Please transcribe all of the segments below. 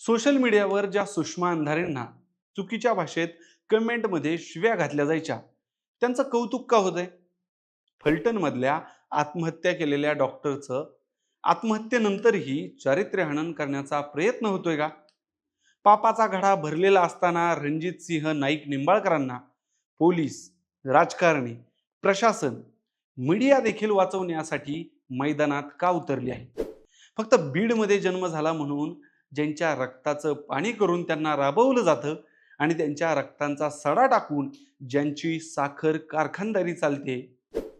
Social मीडियावर ज्या सुषमा अंधारेंना चुकीच्या भाषेत कमेंटमध्ये शिव्या घातल्या जायच्या त्यांचं कौतुक का होतंय? फलटणमधल्या आत्महत्या केलेल्या डॉक्टरचं आत्महत्येनंतरही चारित्र्यहनन करण्याचा प्रयत्न होतोय का? पापाचा घडा भरलेला असताना रणजित सिंह नाईक निंबाळकरांना पोलीस राजकारणी प्रशासन मीडिया देखील वाचवण्यासाठी मैदानात का उतरली आहे? फक्त बीडमध्ये जन्म झाला म्हणून ज्यांच्या रक्ताचं पाणी करून त्यांना राबवलं जातं आणि त्यांच्या रक्तांचा सडा टाकून ज्यांची साखर कारखानदारी चालते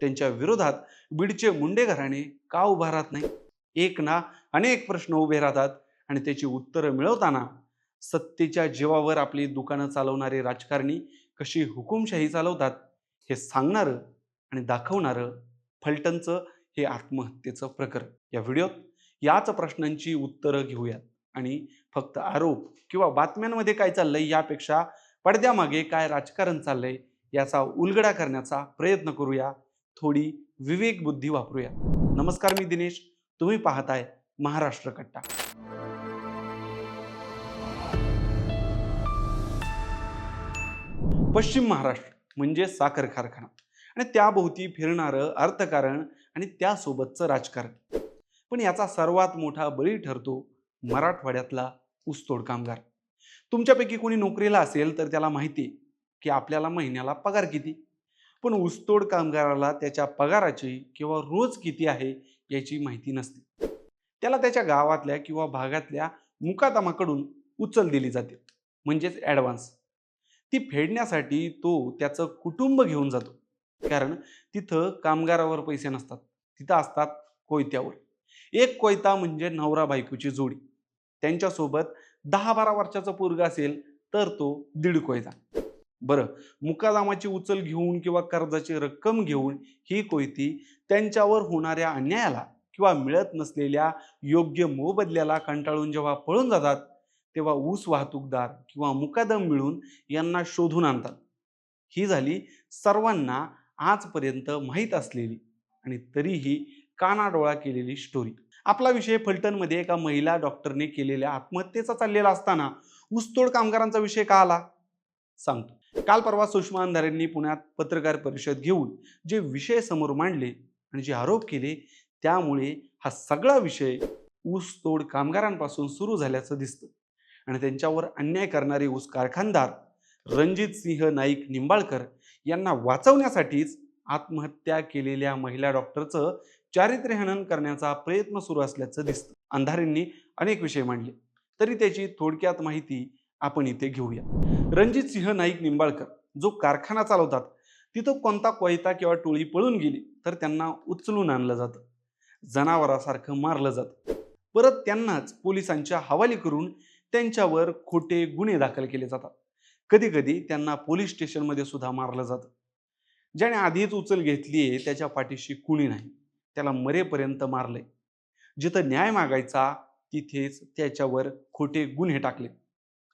त्यांच्या विरोधात बीडचे मुंडे घराणे का उभा राहत नाही एक ना अनेक प्रश्न उभे राहतात आणि त्याची उत्तरं मिळवताना सत्तेच्या जीवावर आपली दुकानं चालवणारे राजकारणी कशी हुकुमशाही चालवतात हे सांगणारं आणि दाखवणारं फलटणचं हे आत्महत्येचं प्रकरण. या व्हिडिओत याच प्रश्नांची उत्तरं घेऊयात. आणि फक्त आरोप किंवा बातम्यांमध्ये काय चाललंय यापेक्षा पडद्यामागे काय राजकारण चाललंय याचा उलगडा करण्याचा प्रयत्न करूया. थोडी विवेक बुद्धी वापरूया. नमस्कार मी दिनेश. तुम्ही पाहताय महाराष्ट्र कट्टा. पश्चिम महाराष्ट्र म्हणजे साखर कारखाना आणि त्याभोवती फिरणारं अर्थकारण आणि त्यासोबतचं राजकारण. पण याचा सर्वात मोठा बळी ठरतो मराठवाड्यातला ऊसतोड कामगार. तुमच्यापैकी कोणी नोकरीला असेल तर त्याला माहिती की आपल्याला महिन्याला पगार किती? पण ऊसतोड कामगाराला त्याच्या पगाराची किंवा रोज किती आहे याची माहिती नसते. त्याला त्याच्या गावातल्या किंवा भागातल्या मुकादमाकडून उचल दिली जाते म्हणजेच ॲडव्हान्स. ती फेडण्यासाठी तो त्याचं कुटुंब घेऊन जातो. कारण तिथं कामगारावर पैसे नसतात. तिथं असतात कोयत्यावर. एक कोयता म्हणजे नवरा बायकोची जोडी. त्यांच्यासोबत दहा बारा वर्षाचा पोरगा असेल तर तो दीड कोयता बरं मुकादामाची उचल घेऊन किंवा कर्जाची रक्कम घेऊन ही कोयती त्यांच्यावर होणाऱ्या अन्यायाला किंवा मिळत नसलेल्या योग्य मोबदल्याला कंटाळून जेव्हा पळून जातात तेव्हा ऊस वाहतूकदार किंवा मुकादम मिळून यांना शोधून आणतात. ही झाली सर्वांना आजपर्यंत माहीत असलेली आणि तरीही कानाडोळा केलेली स्टोरी आपला विषय फलटणमध्ये एका महिला डॉक्टरने केलेल्या आत्महत्येचा चाललेला असताना ऊसतोड कामगारांचा विषय का आला? सांगतो. काल परवा सुषमा अंधारेंनी पुण्यात पत्रकार परिषद घेऊन जे विषय समोर मांडले आणि जे आरोप केले त्यामुळे हा सगळा विषय ऊसतोड कामगारांपासून सुरू झाल्याचं दिसतं. आणि त्यांच्यावर अन्याय करणारे ऊस कारखानदार रणजित सिंह नाईक निंबाळकर यांना वाचवण्यासाठीच आत्महत्या केलेल्या महिला डॉक्टरचं चारित्र्यहनन करण्याचा प्रयत्न सुरू असल्याचं दिसतं. अंधारेंनी अनेक विषय मांडले. तरी त्याची थोडक्यात माहिती आपण इथे घेऊया. रणजित सिंह नाईक निंबाळकर जो कारखाना चालवतात तिथं कोणता कोयता किंवा टोळी पळून गेली तर त्यांना उचलून आणलं जातं. जनावरासारखं मारलं जातं. परत त्यांनाच पोलिसांच्या हवाली करून त्यांच्यावर खोटे गुन्हे दाखल केले जातात. कधी कधी त्यांना पोलीस स्टेशनमध्ये सुद्धा मारलं जातं. ज्याने आधीच उचल घेतली आहे त्याच्या पाठीशी कुणी नाही. त्याला मरेपर्यंत मारलंय जिथं न्याय मागायचा तिथेच त्याच्यावर खोटे गुन्हे टाकले.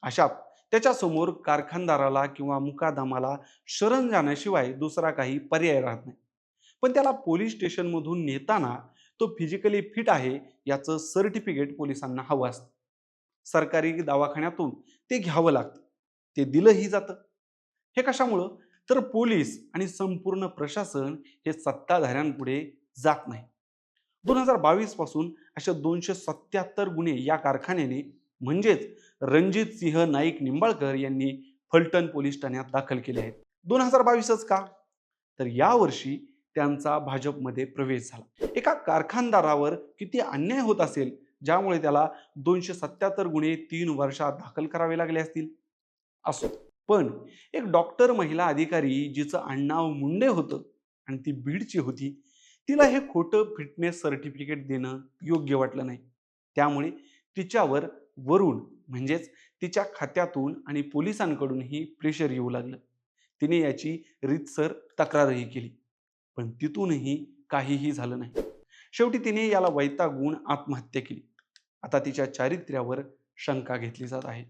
अशा त्याच्यासमोर कारखानदाराला किंवा मुकादमाला शरण जाण्याशिवाय दुसरा काही पर्याय राहत नाही. पण त्याला पोलीस स्टेशनमधून नेताना तो फिजिकली फिट आहे याचं सर्टिफिकेट पोलिसांना हवं असतं. सरकारी दवाखान्यातून ते घ्यावं लागतं. ते दिलंही जातं. हे कशामुळं? तर पोलीस आणि संपूर्ण प्रशासन हे सत्ताधाऱ्यांपुढे जात नाही. दोन हजार बावीसपासून अशा दोनशे सत्याहत्तर गुन्हे या कारखान्याने म्हणजेच रणजित सिंह नाईक निंबाळकर यांनी फलटण पोलीस ठाण्यात दाखल केले आहेत. दोन हजार बावीसच का? तर यावर्षी त्यांचा भाजपमध्ये प्रवेश झाला. एका कारखानदारावर किती अन्याय होत असेल ज्यामुळे त्याला दोनशे सत्याहत्तर गुन्हे तीन वर्षात दाखल करावे लागले असतील? असो. पण एक डॉक्टर महिला अधिकारी जिचं आडनाव मुंडे होतं आणि ती बीडची होती तिला हे खोटं फिटनेस सर्टिफिकेट देणं योग्य वाटलं नाही. त्यामुळे तिच्यावर वरून म्हणजेच तिच्या खात्यातून आणि पोलिसांकडूनही प्रेशर येऊ लागलं. तिने याची रीतसर तक्रारही केली. पण तिथूनही काहीही झालं नाही. शेवटी तिने याला वैतागून आत्महत्या केली. आता तिच्या चारित्र्यावर शंका घेतली जात आहे.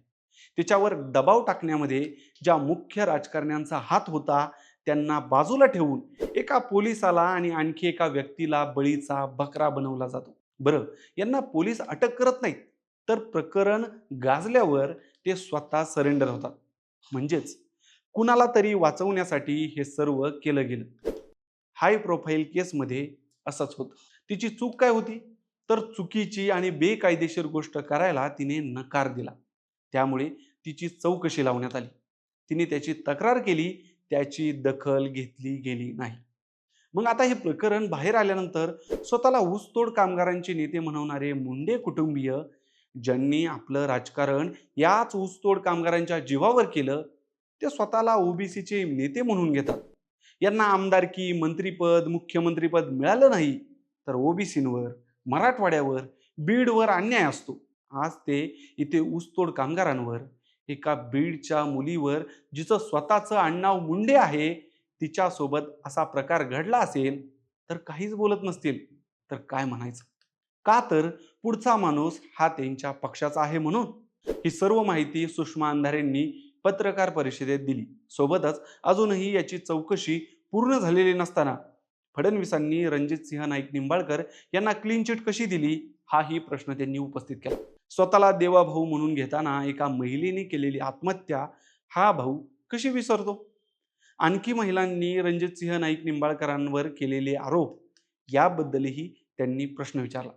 तिच्यावर दबाव टाकण्यामध्ये ज्या मुख्य राजकारण्यांचा हात होता त्यांना बाजूला ठेवून एका पोलिसाला आणि आणखी एका व्यक्तीला बळीचा बकरा बनवला जातो. बरं यांना पोलीस अटक करत नाहीत तर प्रकरण गाजल्यावर ते स्वतः सरेंडर होतात. म्हणजेच कुणाला तरी वाचवण्यासाठी हे सर्व केलं गेलं. हाय प्रोफाईल केसमध्ये असंच होतं. तिची चूक काय होती? तर चुकीची आणि बेकायदेशीर गोष्ट करायला तिने नकार दिला. त्यामुळे तिची चौकशी लावण्यात आली. तिने त्याची तक्रार केली त्याची दखल घेतली गेली नाही. मग आता हे प्रकरण बाहेर आल्यानंतर स्वतःला ऊसतोड कामगारांचे नेते म्हणवणारे मुंडे कुटुंबीय ज्यांनी आपलं राजकारण याच ऊसतोड कामगारांच्या जीवावर केलं ते स्वतःला ओबीसीचे नेते म्हणून घेतात. यांना आमदारकी मंत्रीपद मुख्यमंत्रीपद मिळालं नाही तर ओबीसींवर मराठवाड्यावर बीडवर अन्याय असतो. आज ते इथे ऊसतोड कामगारांवर एका बीडच्या मुलीवर जिचं स्वतःचं आडनाव मुंडे आहे तिच्यासोबत असा प्रकार घडला असेल तर काहीच बोलत नसतील. तर काय म्हणायचं? का तर पुढचा माणूस हा त्यांच्या पक्षाचा आहे म्हणून? ही सर्व माहिती सुषमा अंधारेंनी पत्रकार परिषदेत दिली. सोबतच अजूनही याची चौकशी पूर्ण झालेली नसताना फडणवीसांनी रणजित सिंह नाईक निंबाळकर यांना क्लीन चिट कशी दिली? हाही प्रश्न त्यांनी उपस्थित केला. स्वतःला देवाभाऊ म्हणून घेताना एका महिलेने केलेली आत्महत्या हा भाऊ कशी विसरतो? आणखी महिलांनी रणजित सिंह नाईक निंबाळकरांवर केलेले आरोप याबद्दलही त्यांनी प्रश्न विचारला.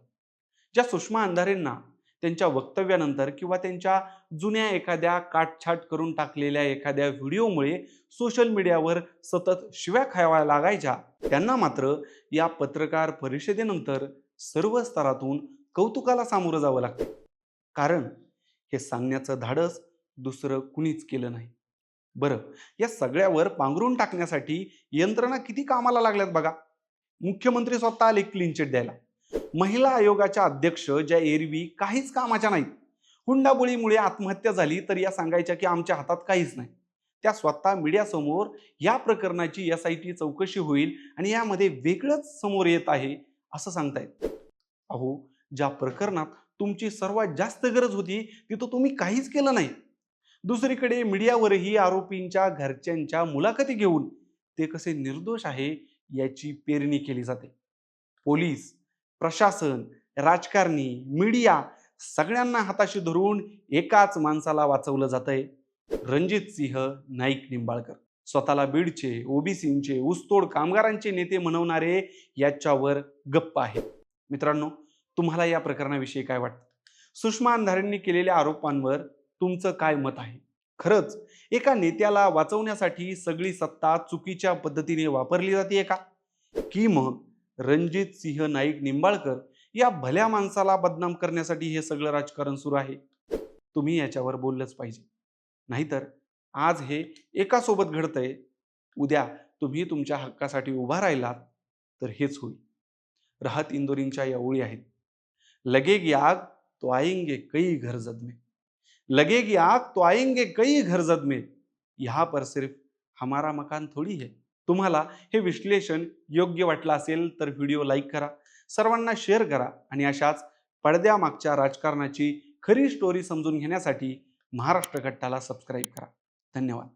ज्या सुषमा अंधारेंना त्यांच्या वक्तव्यानंतर किंवा त्यांच्या जुन्या एखाद्या काटछाट करून टाकलेल्या एखाद्या व्हिडिओमुळे सोशल मीडियावर सतत शिव्या खायला लागायच्या त्यांना मात्र या पत्रकार परिषदेनंतर सर्व स्तरातून कौतुकाला सामोरं जावं लागतं. कारण हे सांगण्याचं धाडस दुसरं कुणीच केलं नाही. बरं या सगळ्यावर पांघरून टाकण्यासाठी यंत्रणा किती कामाला लागल्यात बघा. मुख्यमंत्री स्वतः आले क्लीन चिट द्यायला. महिला आयोगाच्या अध्यक्ष ज्या एरवी काहीच कामाच्या नाहीत. हुंडाबोळीमुळे आत्महत्या झाली तर या सांगायच्या की आमच्या हातात काहीच नाही. त्या स्वतः मीडियासमोर या प्रकरणाची एस आय टी चौकशी होईल आणि यामध्ये वेगळंच समोर येत आहे असं सांगतायत. अहो ज्या प्रकरणात तुमची सर्वात जास्त गरज होती तिथं तुम्ही काहीच केलं नाही. दुसरीकडे मीडियावरही आरोपींच्या घरच्यांच्या मुलाखती घेऊन ते कसे निर्दोष आहे याची पेरणी केली जाते. पोलीस प्रशासन राजकारणी मीडिया सगळ्यांना हाताशी धरून एकाच माणसाला वाचवलं जातंय. रणजित सिंह नाईक निंबाळकर. स्वतःला बीडचे ओबीसींचे ऊसतोड कामगारांचे नेते म्हणवणारे याच्यावर गप्प आहेत. मित्रांनो तुम्हाला या प्रकरणाविषयी काय वाटतं? सुषमा अंधारेंनी केलेल्या आरोपांवर तुमचं काय मत आहे? खरंच एका नेत्याला वाचवण्यासाठी सगळी सत्ता चुकीच्या पद्धतीने वापरली जाते का? की मग रणजित सिंह नाईक निंबाळकर या भल्या माणसाला बदनाम करण्यासाठी हे सगळं राजकारण सुरू आहे? तुम्ही याच्यावर बोललंच पाहिजे. नाहीतर आज हे एकासोबत घडतंय. उद्या तुम्ही तुमच्या हक्कासाठी उभा राहिलात तर हेच होईल. राहत इंदोरींच्या या ओळी आहेत. लगेगी आग तो आएंगे कई घर जद में लगेगी आग तो आएंगे कई घर जद में यहाँ पर सिर्फ हमारा मकान थोडी है। तुम्हाला हे विश्लेषण योग्य वाटलं असेल तर व्हिडिओ लाईक करा सर्वांना शेअर करा आणि अशाच पडद्यामागच्या राजकारणाची खरी स्टोरी समजून घेण्यासाठी महाराष्ट्र कट्टाला सबस्क्राईब करा. धन्यवाद.